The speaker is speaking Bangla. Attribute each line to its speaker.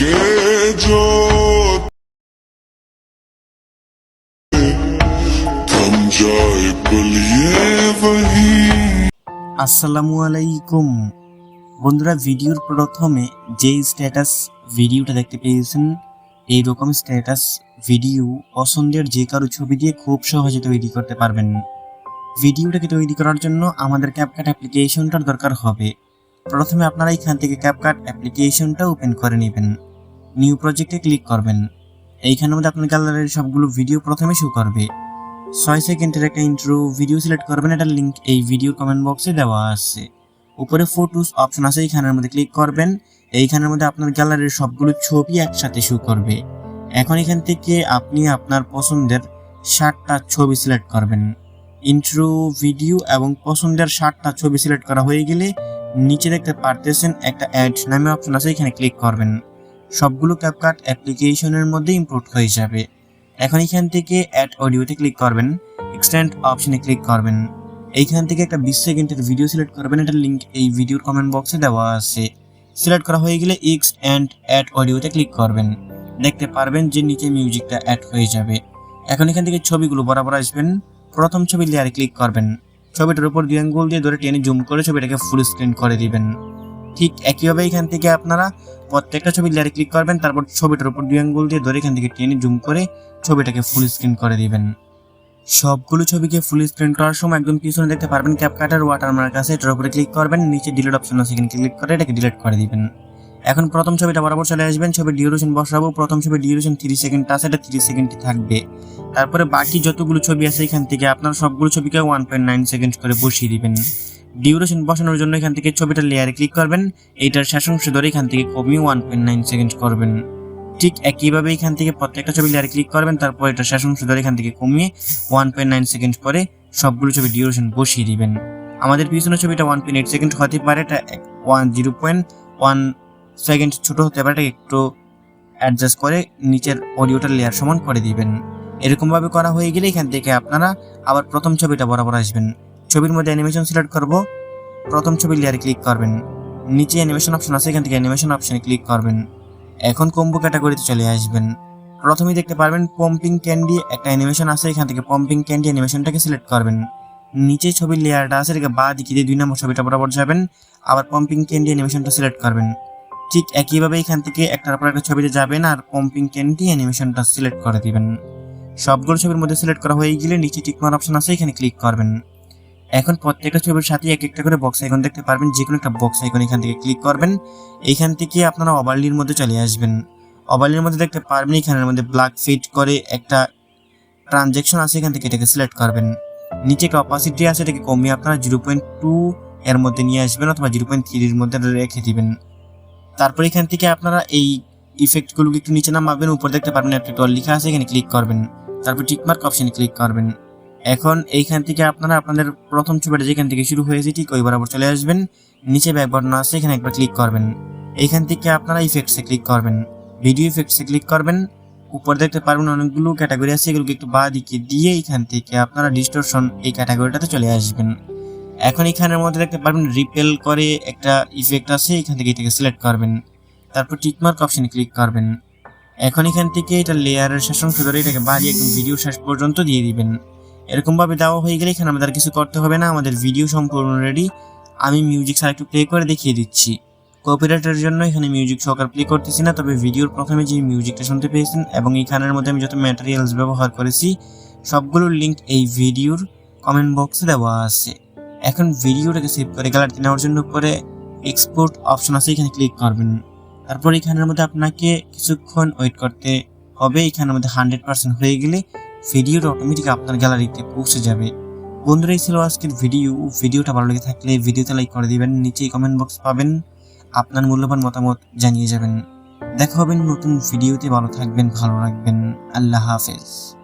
Speaker 1: que yo
Speaker 2: আসসালামু আলাইকুম। বন্ধুরা, ভিডিওর প্রথমে যে স্ট্যাটাস ভিডিওটা দেখতে পেয়েছেন, এইরকম স্ট্যাটাস ভিডিও পছন্দের যে কারও ছবি দিয়ে খুব সহজে তৈরি করতে পারবেন। ভিডিওটাকে তৈরি করার জন্য আমাদের ক্যাপকাট অ্যাপ্লিকেশনটার দরকার হবে। প্রথমে আপনারা এখান থেকে ক্যাপকাট অ্যাপ্লিকেশনটা ওপেন করে নেবেন। নিউ প্রজেক্টে ক্লিক করবেন। এইখানের মধ্যে আপনার গ্যালারির সবগুলো ভিডিও প্রথমে শো করবে। ছয় সেকেন্ডের একটা ইন্ট্রো ভিডিও সিলেক্ট করবেন এটার লিঙ্ক এই ভিডিওর কমেন্ট বক্সে দেওয়া আছে। উপরে ফটোস অপশন আছে, এইখানের মধ্যে ক্লিক করবেন। এইখানের মধ্যে আপনার গ্যালারির সবগুলো ছবি একসাথে শো করবে। এখন এখান থেকে আপনি আপনার পছন্দের ষাটটা ছবি সিলেক্ট করবেন। ইন্ট্রো ভিডিও এবং পছন্দের ষাটটা ছবি সিলেক্ট করা হয়ে গেলে নিচে দেখতে পারতেছেন একটা অ্যাড নামে অপশন আছে, এখানে ক্লিক করবেন। সবগুলো ক্যাপকাট অ্যাপ্লিকেশনের মধ্যে ইম্পোর্ট হয়ে যাবে। এখন এখান থেকে অ্যাড অডিওতে ক্লিক করবেন এক্সটেন্ড অপশনে ক্লিক করবেন। এইখান থেকে একটা বিশ সেকেন্ডের ভিডিও সিলেক্ট করবেন, এটার লিঙ্ক এই ভিডিওর কমেন্ট বক্সে দেওয়া আছে। সিলেক্ট করা হয়ে গেলে এক্স অ্যান্ড অ্যাড অডিওতে ক্লিক করবেন। দেখতে পারবেন যে নিচে মিউজিকটা অ্যাড হয়ে যাবে। এখন এখান থেকে ছবিগুলো বরাবর আসবেন। প্রথম ছবি লেয়ারে ক্লিক করবেন। ছবিটার উপর দুই আঙ্গুল দিয়ে ধরে টেনে জুম করে ছবিটাকে ফুল স্ক্রিন করে দিবেন। ঠিক একইভাবে এখান থেকে আপনারা প্রত্যেকটা ছবি লেয়ারে ক্লিক করবেন, তারপর ছবিটার উপর দুই আঙ্গুল দিয়ে ধরে এখান থেকে টেনে জুম করে ছবিটাকে ফুল স্ক্রিন করে দিবেন। সবগুলো ছবিকে ফুল স্ক্রিন করার সময় একদম পিছনে দেখতে পারবেন ক্যাপকাটার ওয়াটারমার্ক আছে, এটার উপরে ক্লিক করবেন, নিচে ডিলিট অপশন আছে, এখানে ক্লিক করে এটাকে ডিলিট করে দিবেন। এখন প্রথম ছবিটা বরাবর চলে আসবেন, ছবির ডিউরেশন বসাবো, প্রথম ছবির ডিউরেশন থ্রি সেকেন্ড আছে, এটা থ্রি সেকেন্ডই থাকবে। তারপরে বাকি যতগুলো ছবি আছে এখান থেকে আপনার সবগুলো ছবিকে ওয়ান পয়েন্ট নাইন সেকেন্ড করে বসিয়ে দিবেন। ডিউরেশন বসানোর জন্য এখান থেকে ছবিটার লেয়ারে ক্লিক করবেন। এইটার শেষ অংশ ধরে এখান থেকে কমিয়ে ওয়ান পয়েন্ট নাইন সেকেন্ড করবেন। ঠিক একইভাবে এখান থেকে প্রত্যেকটা ছবি লেয়ারে ক্লিক করবেন, তারপর এটা শেষ অংশ ধরে এখান থেকে কমিয়ে ওয়ান পয়েন্ট নাইন সেকেন্ড করে সবগুলো ছবি ডিউরেশন বসিয়ে দিবেন। আমাদের পিছনের ছবিটা ওয়ান পয়েন্ট এইট সেকেন্ড হতে পারে, এটা one zero point one second ছোটো হতে পারে একটু অ্যাডজাস্ট করে নিচের অডিওটার লেয়ার সমান করে দিবেন। এরকমভাবে করা হয়ে গেলে এখান থেকে আপনারা আবার প্রথম ছবিটা বরাবর আসবেন। ছবির মধ্যে অ্যানিমেশন সিলেক্ট করব। প্রথম ছবি লেয়ারে ক্লিক করবেন। নিচে অ্যানিমেশন অপশন আছে, এখান থেকে অ্যানিমেশন অপশনে ক্লিক করবেন। এখন কম্বো ক্যাটাগরিতে চলে আসবেন। প্রথমেই দেখতে পারবেন পম্পিং ক্যান্ডি একটা অ্যানিমেশন আছে, এখান থেকে পম্পিং ক্যান্ডি অ্যানিমেশনটাকে সিলেক্ট করবেন। নিচে ছবির লেয়ারটা আছে, এটাকে বা দিকে দিয়ে দুই নম্বর ছবিটা বরাবর যাবেন। আবার পম্পিং ক্যান্ডি অ্যানিমেশনটা সিলেক্ট করবেন। ঠিক একইভাবে এখান থেকে একটার পর একটা ছবিতে যাবেন আর পম্পিং ক্যান্ডি অ্যানিমেশনটা সিলেক্ট করে দিবেন। সবগুলো ছবির মধ্যে সিলেক্ট করা হয়ে গেলে নিচে টিকমার অপশন আছে, এখানে ক্লিক করবেন। এখন প্রত্যেকটা ছবির সাথে এক একটা করে বক্স আইকন দেখতে পারবেন। যে কোনো একটা বক্স আইকন এখান থেকে ক্লিক করবেন। এইখান থেকে আপনারা ওভারলির মধ্যে চলে আসবেন। ওভারলির মধ্যে দেখতে পারবেন, এখানের মধ্যে ব্ল্যাক ফিট করে একটা ট্রানজেকশন আছে, এখান থেকে এটাকে সিলেক্ট করবেন। নিচে একটা অপাসিটি আছে, এটাকে কমিয়ে আপনারা জিরো পয়েন্ট টু এর মধ্যে নিয়ে আসবেন অথবা জিরো পয়েন্ট থ্রির মধ্যে রেখে দিবেন। তারপর এখান থেকে আপনারা এই ইফেক্টগুলোকে একটু নিচে নামাবেন। উপর দেখতে পারবেন একটা টল লেখা আছে, এখানে ক্লিক করবেন। তারপর টিকমার্ক অপশনে ক্লিক করবেন। এখন এইখান থেকে আপনারা আপনাদের প্রথম ছবিটা যেখান থেকে শুরু হয়েছে, ঠিক ওই বরাবর চলে আসবেন। নিচে ব্যাক বাটন আছে, এখানে একবার ক্লিক করবেন। এইখান থেকে আপনারা ইফেক্টসে ক্লিক করবেন। ভিডিও ইফেক্টসে ক্লিক করবেন। উপর দেখতে পারবেন অনেকগুলো ক্যাটাগরি আছে, এগুলোকে একটু বা দিকে দিয়ে এইখান থেকে আপনারা ডিস্টোরশন এই ক্যাটাগরিটাতে চলে আসবেন। এখন এখানের মধ্যে দেখতে পারবেন রিপেল করে একটা ইফেক্ট আছে, এখান থেকে এটাকে সিলেক্ট করবেন। তারপর টিকমার্ক অপশানে ক্লিক করবেন। এখন এখান থেকে এটা লেয়ারের শেষ অংশ ধরে এটাকে বাড়িয়ে একদম ভিডিও শেষ পর্যন্ত দিয়ে দিবেন। এরকম ভাবে দেওয়া হয়ে গেলে এখানে আমাদের কিছু করতে হবে না, আমাদের ভিডিও সম্পূর্ণ রেডি আমি মিউজিক ছাড়া একটু প্লে করে দেখিয়ে দিচ্ছি। কপিরাইটের জন্য এখানে মিউজিক সহকার প্লে করতেছি না, তবে ভিডিওর প্রথমে যে মিউজিকটা শুনতে পেয়েছেন এবং এইখানের মধ্যে আমি যত ম্যাটেরিয়ালস ব্যবহার করেছি সবগুলোর লিঙ্ক এই ভিডিওর কমেন্ট বক্সে দেওয়া আছে। এখন ভিডিওটাকে সেভ করে গ্যালারিতে নেওয়ার জন্য উপরে এক্সপোর্ট অপশন আছে, এখানে ক্লিক করবেন। তারপর এখানের মধ্যে আপনাকে কিছুক্ষণ ওয়েট করতে হবে, এখানের মধ্যে হান্ড্রেড পার্সেন্ট হয়ে গেলে ভিডিওটা অটোমেটিক আপনার গ্যালারিতে পৌঁছে যাবে। বন্ধুরা, এই ছিল আজকের ভিডিও ভিডিওটা ভালো লেগে থাকলে ভিডিওতে লাইক করে দিবেন নিচে কমেন্ট বক্স পাবেন। আপনার মূল্যবান মতামত জানিয়ে যাবেন। দেখা হবে নতুন ভিডিওতে ভালো থাকবেন, ভালো রাখবেন। আল্লাহ হাফেজ।